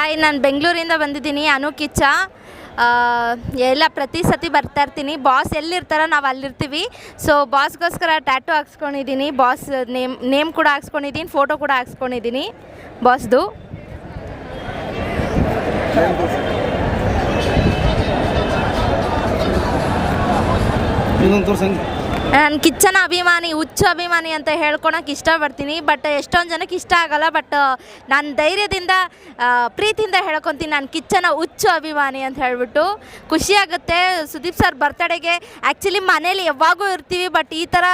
Hi ನಾನು ಬೆಂಗಳೂರಿಂದ ಬಂದಿದ್ದೀನಿ, ಅನು ಕಿಚ್ಚ. ಎಲ್ಲ ಪ್ರತಿ ಸತಿ ಬರ್ತಾ ಇರ್ತೀನಿ. ಬಾಸ್ ಎಲ್ಲಿರ್ತಾರೋ ನಾವು ಅಲ್ಲಿರ್ತೀವಿ. ಸೊ ಬಾಸ್ಗೋಸ್ಕರ ಟ್ಯಾಟು ಹಾಕ್ಸ್ಕೊಂಡಿದ್ದೀನಿ. ಬಾಸ್ ನೇಮ್ ನೇಮ್ ಕೂಡ ಹಾಕ್ಸ್ಕೊಂಡಿದ್ದೀನಿ ಫೋಟೋ ಕೂಡ ಹಾಕ್ಸ್ಕೊಂಡಿದ್ದೀನಿ. ಬಾಸ್ದು ಇನ್ನೊಂದು ನಾನು ಕಿಚ್ಚನ ಅಭಿಮಾನಿ, ಹುಚ್ಚು ಅಭಿಮಾನಿ ಅಂತ ಹೇಳ್ಕೊಳಕ್ಕೆ ಇಷ್ಟಪಡ್ತೀನಿ. ಬಟ್ ಎಷ್ಟೊಂದು ಜನಕ್ಕೆ ಇಷ್ಟ ಆಗಲ್ಲ. ಬಟ್ ನಾನು ಧೈರ್ಯದಿಂದ ಪ್ರೀತಿಯಿಂದ ಹೇಳ್ಕೊತೀನಿ ನಾನು ಕಿಚ್ಚನ, ಹುಚ್ಚು ಅಭಿಮಾನಿ ಅಂತ ಹೇಳಿಬಿಟ್ಟು. ಖುಷಿಯಾಗುತ್ತೆ ಸುದೀಪ್ ಸರ್ ಬರ್ತಡೆಗೆ ಆ್ಯಕ್ಚುಲಿ ಮನೇಲಿ ಯಾವಾಗೂ ಇರ್ತೀವಿ. ಬಟ್ ಈ ಥರ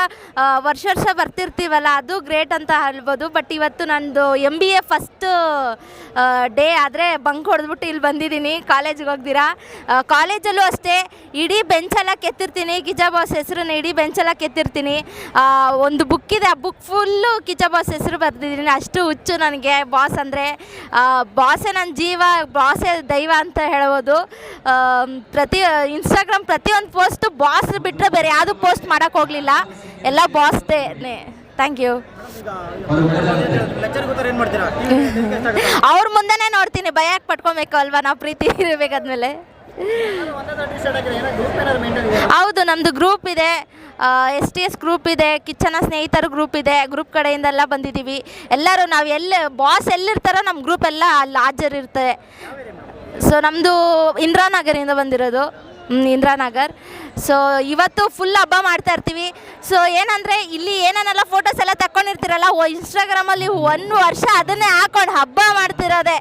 ವರ್ಷ ವರ್ಷ ಬರ್ತಿರ್ತೀವಲ್ಲ, ಅದು ಗ್ರೇಟ್ ಅಂತ ಹೇಳ್ಬೋದು. ಬಟ್ ಇವತ್ತು ನಂದು M B A first day ಆದರೆ ಬಂಕ್ ಹೊಡೆದ್ಬಿಟ್ಟು ಇಲ್ಲಿ ಬಂದಿದ್ದೀನಿ. ಕಾಲೇಜಿಗೆ ಹೋಗ್ದಿರಾ? ಕಾಲೇಜಲ್ಲೂ ಅಷ್ಟೇ. ಇಡೀ ಬೆಂಚೆಲ್ಲ ಕೆತ್ತಿರ್ತೀನಿ. ಗಿಜಾ ಬಾಸ್ ಹೆಸರನ್ನ ಇಡೀ ಬೆಂಚೆಲ್ಲ ಕೆತ್ತಿರ್ತೀನಿ. ಒಂದು ಬುಕ್ ಇದೆ ಆ ಬುಕ್ ಫುಲ್ಲು ಕಿಚ್ಚ ಬಾಸ್ ಹೆಸರು ಬರೆದಿದ್ದೀನಿ. ಅಷ್ಟು ಹುಚ್ಚು ನನಗೆ ಬಾಸ್ ಅಂದರೆ ಬಾಸೇ ನನ್ನ ಜೀವ ಬಾಸೇ ದೈವ ಅಂತ ಹೇಳ್ಬೋದು. ಪ್ರತಿ ಇನ್ಸ್ಟಾಗ್ರಾಮ್ ಪ್ರತಿಯೊಂದು ಪೋಸ್ಟು ಬಾಸ್ ಬಿಟ್ಟರೆ ಬೇರೆ ಯಾವುದು ಪೋಸ್ಟ್ ಮಾಡೋಕೆ ಹೋಗಲಿಲ್ಲ. ಎಲ್ಲ ಬಾಸ್ದೇ ಥ್ಯಾಂಕ್ ಯು ಅವ್ರ ಮುಂದೆನೇ ನೋಡ್ತೀನಿ ಭಯ ಯಾಕೆ ಪಟ್ಕೊಬೇಕು ಅಲ್ವಾ? ನಾವು ಪ್ರೀತಿ ಇರಬೇಕಾದ್ಮೇಲೆ. ಹೌದು ನಮ್ಮದು ಗ್ರೂಪ್ ಇದೆ. ಎಸ್ ಟಿ ಎಸ್ ಗ್ರೂಪ್ ಇದೆ, ಕಿಚ್ಚನ ಸ್ನೇಹಿತರು ಗ್ರೂಪ್ ಇದೆ ಗ್ರೂಪ್ ಕಡೆಯಿಂದೆಲ್ಲ ಬಂದಿದ್ದೀವಿ. ಎಲ್ಲರೂ ನಾವು ಎಲ್ಲಿ ಬಾಸ್ ಎಲ್ಲಿರ್ತಾರೋ ನಮ್ಮ ಗ್ರೂಪ್ ಎಲ್ಲ ಅಲ್ಲಿ ಹಾಜರಿರ್ತದೆ ಸೊ ನಮ್ಮದು ಇಂದಿರಾನಗರಿಂದ ಬಂದಿರೋದು. ಇಂದಿರಾನಗರ್. ಸೊ ಇವತ್ತು ಫುಲ್ ಹಬ್ಬ ಮಾಡ್ತಾ ಇರ್ತೀವಿ. ಸೊ ಏನಂದರೆ ಇಲ್ಲಿ ಏನೇನೆಲ್ಲ ಫೋಟೋಸ್ ಎಲ್ಲ ತಕ್ಕೊಂಡಿರ್ತೀರಲ್ಲ ಇನ್ಸ್ಟಾಗ್ರಾಮಲ್ಲಿ ಒಂದು ವರ್ಷ ಅದನ್ನೇ ಹಾಕೊಂಡು ಹಬ್ಬ ಮಾಡ್ತಿರೋದೆ.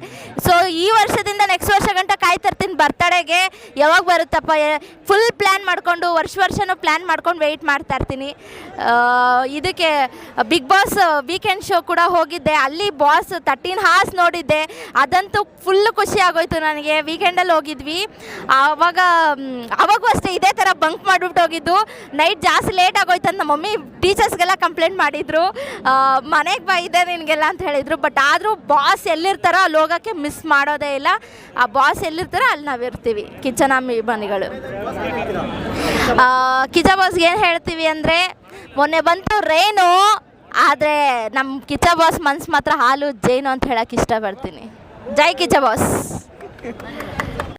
ಸೊ ಈ ವರ್ಷದಿಂದ ನೆಕ್ಸ್ಟ್ ವರ್ಷ ಗಂಟ ಕಾಯ್ತಾ ಇರ್ತೀನಿ ಬರ್ತಡೆಗೆ ಯಾವಾಗ ಬರುತ್ತಪ್ಪ? ಫುಲ್ ಪ್ಲ್ಯಾನ್ ಮಾಡಿಕೊಂಡು ವರ್ಷ ವರ್ಷನೂ ಪ್ಲ್ಯಾನ್ ಮಾಡ್ಕೊಂಡು ವೆಯ್ಟ್ ಮಾಡ್ತಾ ಇರ್ತೀನಿ. ಇದಕ್ಕೆ ಬಿಗ್ ಬಾಸ್ ವೀಕೆಂಡ್ ಶೋ ಕೂಡ ಹೋಗಿದ್ದೆ. ಅಲ್ಲಿ ಬಾಸ್ ತರ್ಟೀನ್ ಹಾರ್ಸ್ ನೋಡಿದ್ದೆ. ಅದಂತೂ ಫುಲ್ ಖುಷಿ ಆಗೋಯ್ತು ನನಗೆ. ವೀಕೆಂಡಲ್ಲಿ ಹೋಗಿದ್ವಿ. ಆವಾಗ ಆವಾಗೂ ಅಷ್ಟೇ ಇದೇ ಥರ ಬಂಕ್ ಮಾಡಿಬಿಟ್ಟು ಹೋಗಿದ್ದು. ನೈಟ್ ಜಾಸ್ತಿ ಲೇಟ್ ಆಗೋಯ್ತು ಅಂತ ಮಮ್ಮಿ ಟೀಚರ್ಸ್ಗೆಲ್ಲ ಕಂಪ್ಲೇಂಟ್ ಮಾಡಿದರು. ಮನೆಗೆ ಬಾ, ಇದೆ ನಿನಗೆಲ್ಲ ಅಂತ ಹೇಳಿದರು. ಬಟ್ ಆದರೂ ಬಾಸ್ ಎಲ್ಲಿರ್ತಾರೋ ಅಲ್ಲಿ ಹೋಗೋಕ್ಕೆ ಮಿಸ್ ಮಾಡೋದೇ ಇಲ್ಲ. ಆ ಬಾಸ್ ಎಲ್ಲಿರ್ತಾರೋ ಅಲ್ಲಿ ನಾವು ಇರ್ತೀವಿ. ಕಿಚನ್ ಅಭಿಮಾನಿಗಳು ಕಿಚ ಬಾಸ್ಗೆ ಏನು ಹೇಳ್ತೀವಿ ಅಂದರೆ, ಮೊನ್ನೆ ಬಂತು ರೇನು ಆದರೆ ನಮ್ಮ ಕಿಚ ಬಾಸ್ ಮನ್ಸು ಮಾತ್ರ ಹಾಲು ಜೈನು ಅಂತ ಹೇಳಕ್ಕೆ ಇಷ್ಟಪಡ್ತೀನಿ. ಜೈ ಕಿಚ ಬಾಸ್